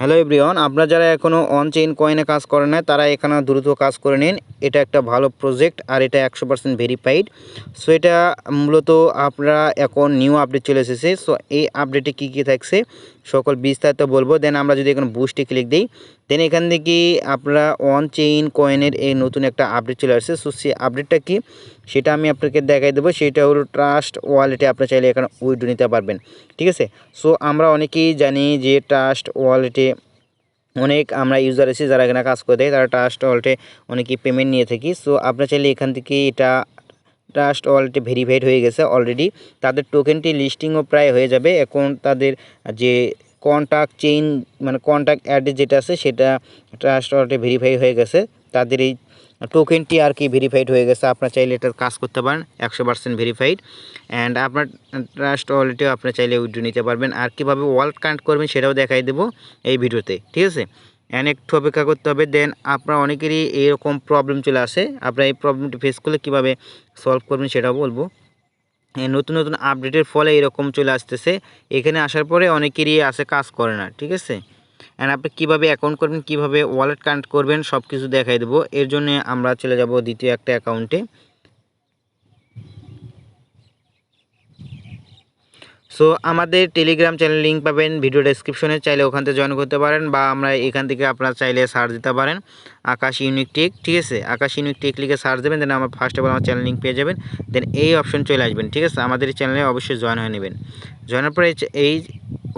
Hello everyone, আপনারা যারা এখনও অন চেইন কয়েনে কাজ করেন না তারা এখানে দ্রুত কাজ করে নিন। এটা একটা ভালো প্রজেক্ট আর এটা একশো পার্সেন্ট ভেরিফাইড সো এটা মূলত আপনারা এখন নিউ আপডেট চলে এসেছে। সো এই আপডেটে কী কী থাকছে, সকল বিস্তারিত বলব। দেন আমরা যদি এখন বুস্টে ক্লিক দিই দেন এখান থেকে আপনারা অন চেইন কয়েনের এই নতুন একটা আপডেট চলে আসছে। সো সেই আপডেটটা কি? সেটা আমি আপনাকে দেখাই দেবো। সেটা হলো ট্রাস্ট ওয়ালেটে আপনি চাইলে এখানে উইডো নিতে পারবেন। ঠিক আছে? সো আমরা অনেকেই জানি যে ট্রাস্ট ওয়ালেটে অনেক আমরা ইউজার এসে যারা এখানে কাজ করে দেয় তারা ট্রাস্ট ওয়ালেটে অনেকেই পেমেন্ট নিয়ে থাকি। সো আপনার চাইলে এখান থেকে এটা ট্রাস্ট ওয়ালেটে ভেরিফাইড হয়ে গেছে অলরেডি তাদের টোকেনটি লিস্টিংও প্রায় হয়ে যাবে। এখন তাদের যে কন্ট্যাক্ট চেইন মানে কন্ট্যাক্ট অ্যাড্রেস যেটা আছে সেটা ট্রাস্ট ওয়ালেটে ভেরিফাই হয়ে গেছে। তাদের এই টোকেনটি আর কি ভেরিফাইড হয়ে গেছে। আপনার চাইলে এটার কাজ করতে পারেন, একশো পার্সেন্ট ভেরিফাইড অ্যান্ড আপনার ট্রাস্ট ওয়ালেটেও আপনি চাইলে উইড্রো নিতে পারবেন। আর কীভাবে ওয়ালেট কানেক্ট করবেন সেটাও দেখাই দেবো এই ভিডিওতে, ঠিক আছে? অ্যান্ড একটু অপেক্ষা করতে হবে দেন আপনার অনেকেরই এরকম প্রবলেম চলে আসে। আপনার এই প্রবলেমটি ফেস করলে কীভাবে সলভ করবেন সেটাও বলব। নতুন নতুন আপডেটের ফলে এরকম চলে আসতেছে। এখানে আসার পরে অনেকেরই আসে কাজ করে না, ঠিক আছে? অ্যান্ড আপনি কীভাবে অ্যাকাউন্ট করবেন, কীভাবে ওয়ালেট কানেক্ট করবেন সব কিছু দেখাই দেবো। এর জন্য আমরা চলে যাব দ্বিতীয় একটা অ্যাকাউন্টে সো আমাদের টেলিগ্রাম চ্যানেল লিঙ্ক পাবেন ভিডিও ডেসক্রিপশনে চাইলে ওখান থেকে জয়েন করতে পারেন বা আমরা এখান থেকে আপনারা চাইলে সার্চ দিতে পারেন, আকাশ ইউনিক টেক ঠিক আছে? আকাশ ইউনিক টেক লিখে সার্চ দেবেন দেন আমার ফার্স্ট অফ অল আমার চ্যানেল লিঙ্ক পেয়ে যাবেন দেন এই অপশন চলে আসবেন, ঠিক আছে? আমাদের চ্যানেলে অবশ্যই জয়েন হয়ে নেবেন। জয়েনের পরে এই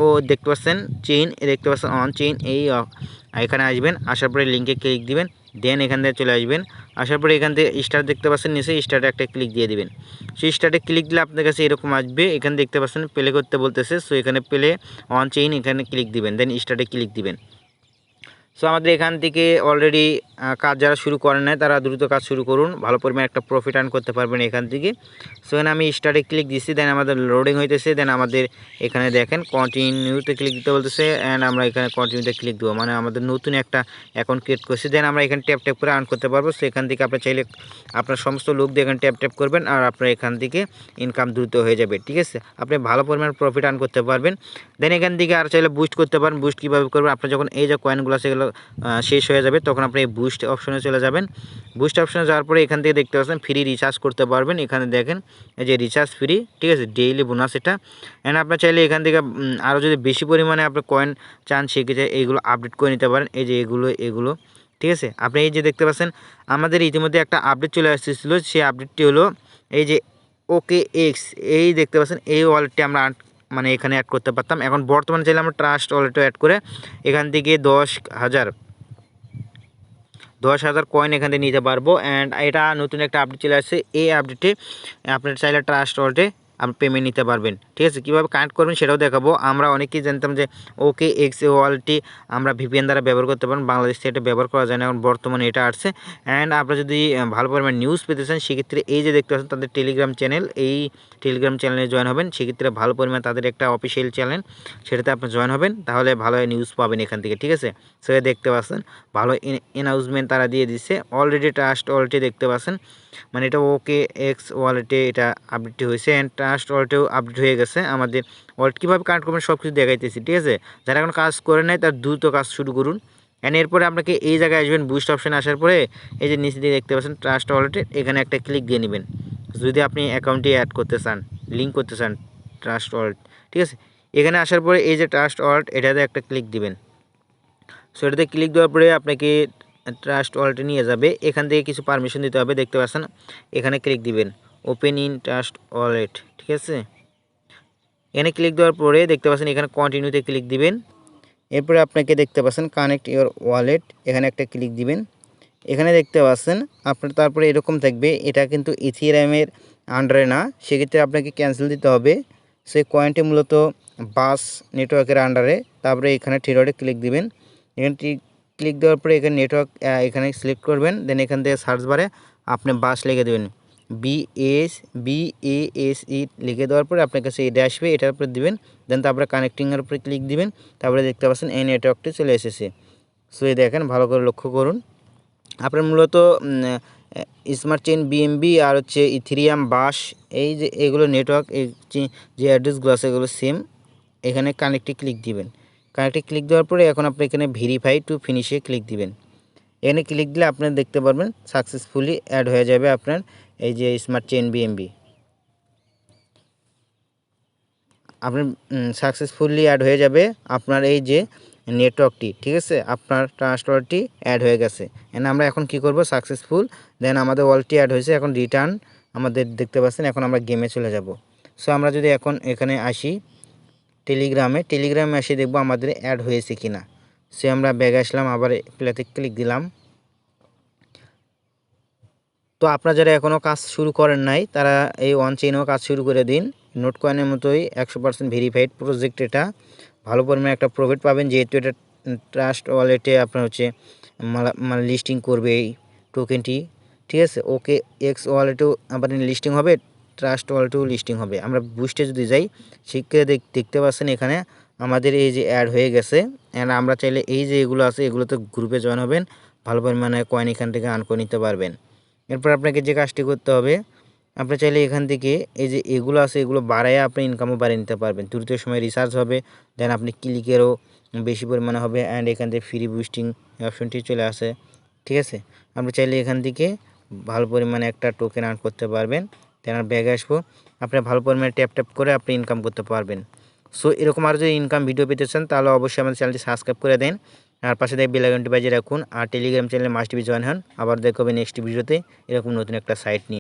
ও দেখতে পাচ্ছেন চেইন দেখতে পাচ্ছেন অন চেইন এই এখানে আসবেন, আসার পরে লিঙ্কে ক্লিক দিবেন দেন এখান থেকে চলে আসবেন। আসার পরে এখান থেকে স্টার দেখতে পাচ্ছেন, নিচে স্টারে একটা ক্লিক দিয়ে দেবেন। সেই স্টার্টে ক্লিক দিলে আপনার কাছে এরকম আসবে, এখানে দেখতে পাচ্ছেন প্লে করতে বলতেছে। সো এখানে প্লে অন চেইন এখানে ক্লিক দিবেন দেন স্টার্টে ক্লিক দিবেন। সো আমাদের এখান থেকে অলরেডি কাজ যারা শুরু করেন নাই, তারা দ্রুত কাজ শুরু করুন। ভালো পরিমাণে একটা প্রফিট আর্ন করতে পারবেন এখান থেকে। সো এখানে আমি স্টার্টে ক্লিক দিচ্ছি দেন আমাদের লোডিং হইতেছে দেন আমাদের এখানে দেখেন কন্টিনিউতে ক্লিক দিতে বলতেছে অ্যান্ড আমরা এখানে কন্টিনিউতে ক্লিক দেবো। মানে আমাদের নতুন একটা অ্যাকাউন্ট ক্রিয়েট করছি দেন আমরা এখানে ট্যাপ ট্যাপ করে আর্ন করতে পারব। সো এখান থেকে আপনার চাইলে আপনার সমস্ত লোক দিয়ে এখানে ট্যাপ ট্যাপ করবেন, আর আপনার এখান থেকে ইনকাম দ্রুত হয়ে যাবে, ঠিক আছে? আপনি ভালো পরিমাণ প্রফিট আর্ন করতে পারবেন। দেন এখান থেকে আর চাইলে বুস্ট করতে পারেন। বুস্ট কীভাবে করবেন? আপনার যখন এই যে কয়েনগুলো সেগুলো শেষ হয়ে যাবে, তখন আপনি এই বুস্ট অপশনে চলে যাবেন। বুস্ট অপশনে যাওয়ার পরে এখান থেকে দেখতে পাচ্ছেন ফ্রি রিচার্জ করতে পারবেন। এখানে দেখেন, এই যে রিচার্জ ফ্রি ঠিক আছে? ডেইলি বোনাস এটা। অ্যান্ড আপনার চাইলে এখান থেকে আরও যদি বেশি পরিমাণে আপনি কয়েন চান, সেক্ষেত্রে এইগুলো আপডেট করে নিতে পারেন। এই যে এগুলো এগুলো, ঠিক আছে? আপনি এই যে দেখতে পাচ্ছেন, আমাদের ইতিমধ্যে একটা আপডেট চলে আসতেছিলো। সেই আপডেটটি হলো, এই যে ওকে এক্স এই দেখতে পাচ্ছেন, এই ওয়ালেটটি আমরা মানে এখানে অ্যাড করতে পারতাম। এখন বর্তমানে চাইলে আমরা ট্রাস্ট ওয়ালেটও অ্যাড করে এখান থেকে দশ হাজার দশ হাজার কয়েন এখান থেকে নিতে পারব। অ্যান্ড এটা নতুন একটা আপডেট চলে আসছে। এই আপডেটে আপনার চাইলে ট্রাস্ট ওয়ালেটে আপনি পেমেন্ট নিতে পারবেন। ঠিক আছে? কীভাবে কানেক্ট করবেন সেটাও দেখাবো। আমরা অনেকেই জানতাম যে ওকে এক্স ওয়ালটি আমরা ভিপিএন দ্বারা ব্যবহার করতে পারেন বাংলাদেশ থেকে এটা ব্যবহার করা যায় না, এখন বর্তমানে এটা আসছে। অ্যান্ড আপনারা যদি ভালো পরিমাণ নিউজ পেতে চান, সেক্ষেত্রে এই যে দেখতে পাচ্ছেন তাদের টেলিগ্রাম চ্যানেল এই টেলিগ্রাম চ্যানেলে জয়েন হবেন। সেক্ষেত্রে ভালো পরিমাণ তাদের একটা অফিসিয়াল চ্যানেল সেটাতে আপনি জয়েন হবেন। তাহলে ভালো নিউজ পাবেন এখান থেকে, ঠিক আছে? সেটা দেখতে পাচ্ছেন, ভালো অ্যানাউন্সমেন্ট তারা দিয়ে দিচ্ছে অলরেডি ট্রাস্ট ওয়ালেটে দেখতে পাচ্ছেন। মানে এটা ওকে এক্স ওয়ালেটে এটা আপডেট হয়েছে অ্যান্ড ট্রাস্ট ওয়ালেটেও আপডেট হয়ে গেছে। আমাদের ওয়ালেট কীভাবে কানেক্ট করবেন সব কিছু দেখাইতেছি, ঠিক আছে? যারা এখন কাজ করে নেয় তার দ্রুত কাজ শুরু করুন। অ্যান্ড এরপরে আপনাকে এই জায়গায় আসবেন বুস্ট অপশানে আসার পরে এই যে নিচে দিয়ে দেখতে পাচ্ছেন ট্রাস্ট ওয়ালেটে এখানে একটা ক্লিক দিয়ে নেবেন। যদি আপনি অ্যাকাউন্টে অ্যাড করতে চান লিঙ্ক করতে চান ট্রাস্ট ওয়ালেট ঠিক আছে? এখানে আসার পরে এই যে ট্রাস্ট ওয়ালেট এটাতে একটা ক্লিক দিবেন। সো এটাতে ক্লিক দেওয়ার পরে আপনাকে ট্রাস্ট ওয়ালেটে নিয়ে যাবে। এখান থেকে কিছু পারমিশন দিতে হবে, দেখতে পাচ্ছেন। এখানে ক্লিক দিবেন ওপেন ইন ট্রাস্ট ওয়ালেট ঠিক আছে? এখানে ক্লিক দেওয়ার পরে দেখতে পাচ্ছেন এখানে কন্টিনিউতে ক্লিক দিবেন। এরপরে আপনাকে দেখতে পাচ্ছেন কানেক্ট ইওর ওয়ালেট এখানে একটা ক্লিক দিবেন। এখানে দেখতে পাচ্ছেন, আপনার তারপরে এরকম থাকবে, এটা কিন্তু ইথিরামের আন্ডারে না, সেক্ষেত্রে আপনাকে ক্যান্সেল দিতে হবে। সেই কয়েনটি মূলত বাস নেটওয়ার্কের আন্ডারে তারপরে এখানে থিরোডে ক্লিক দিবেন। এখানে ক্লিক দেওয়ার পরে এখানে নেটওয়ার্ক এখানে সিলেক্ট করবেন দেন এখান থেকে সার্চ বারে আপনি বাস লিখে দেবেন। B S B A S E লিখে দেওয়ার পরে আপনার কাছে এটা আসবে, এটার উপরে দিবেন দেন তারপরে কানেক্টিংয়ের উপরে ক্লিক দিবেন, তারপরে দেখতে পাচ্ছেন এই নেটওয়ার্কটি চলে এসেছে। সো এই দেখেন, ভালো করে লক্ষ্য করুন। আপনার মূলত স্মার্ট চেন বিএমবি আর হচ্ছে ইথিরিয়াম বাস এই যে এগুলো নেটওয়ার্ক এই যে অ্যাড্রেসগুলো আছে, এগুলো সেম এখানে কানেক্টে ক্লিক দিবেন। কানেক্টে ক্লিক দেওয়ার পরে এখন আপনি এখানে ভেরিফাই টু ফিনিশে ক্লিক দিবেন। এখানে ক্লিক দিলে আপনারা দেখতে পারবেন সাকসেসফুলি অ্যাড হয়ে যাবে আপনার এই যে স্মার্ট চেন বিএমবি আপনার সাকসেসফুলি অ্যাড হয়ে যাবে আপনার এই যে নেটওয়ার্কটি ঠিক আছে? আপনার ট্রান্সফারটি অ্যাড হয়ে গেছে। এন্ড আমরা এখন কি করব? সাকসেসফুল দেন আমাদের ওয়ালটি অ্যাড হয়েছে, এখন রিটার্ন আমাদের দেখতে পাচ্ছেন, এখন আমরা গেমে চলে যাব। সো আমরা যদি এখন এখানে আসি টেলিগ্রামে টেলিগ্রামে এসে দেখব আমাদের অ্যাড হয়েছে কি না সে আমরা ব্যাগ আসলাম, আবার প্লেতে ক্লিক দিলাম। তো আপনারা যারা এখনও কাজ শুরু করেন নাই, তারা এই ওয়ান চেইনেও কাজ শুরু করে দিন। নোট কয়েনের মতোই একশো পার্সেন্ট ভেরিফাইড প্রজেক্ট এটা। ভালো পরিমাণে একটা প্রফিট পাবেন, যেহেতু এটা ট্রাস্ট ওয়ালেটে আপনার হচ্ছে মানে লিস্টিং করবে এই টোকেনটি ঠিক আছে? ওকে এক্স ওয়ালেটেও আবার লিস্টিং হবে। ট্রাস্ট ওয়ালেটেও লিস্টিং হবে। আমরা বুস্টে যদি যাই, সেক্ষেত্রে দেখ- দেখতে পাচ্ছেন এখানে আমাদের এই যে অ্যাড হয়ে গেছে। অ্যান্ড আমরা চাইলে এই যে এগুলো আছে, এগুলোতে গ্রুপে জয়েন হবেন। ভালো পরিমাণে কয়েন এখান থেকে আর্ন করে নিতে পারবেন। এরপর আপনাকে যে কাজটি করতে হবে, আপনি চাইলে এখান থেকে এই যে এগুলো আছে, এগুলো বাড়াইয়া আপনি ইনকামও বাড়িয়ে নিতে পারবেন। দ্রুত সময় রিসার্চ হবে দেন আপনি ক্লিকেরও বেশি পরিমাণে হবে অ্যান্ড এখান থেকে ফ্রি বুস্টিং অপশনটি চলে আসে। ঠিক আছে? আপনি চাইলে এখান থেকে ভালো পরিমাণে একটা টোকেন আর্ন করতে পারবেন। দেন ব্যাগ আসব। আপনি ভালো পরিমাণে ট্যাপ ট্যাপ করে আপনি ইনকাম করতে পারবেন। সো এরকম আরও যদি ইনকাম ভিডিও পেতে চান, তাহলে অবশ্যই আমাদের চ্যানেলটি সাবস্ক্রাইব করে দেন। আর পাশে দেখ বেলাগানটি বাজিয়ে রাখুন। আর টেলিগ্রাম চ্যানেলে মাস্ট বি জয়েন হন। আবার দেখবেন নেক্সট ভিডিওতে এরকম নতুন একটা সাইট নিয়ে।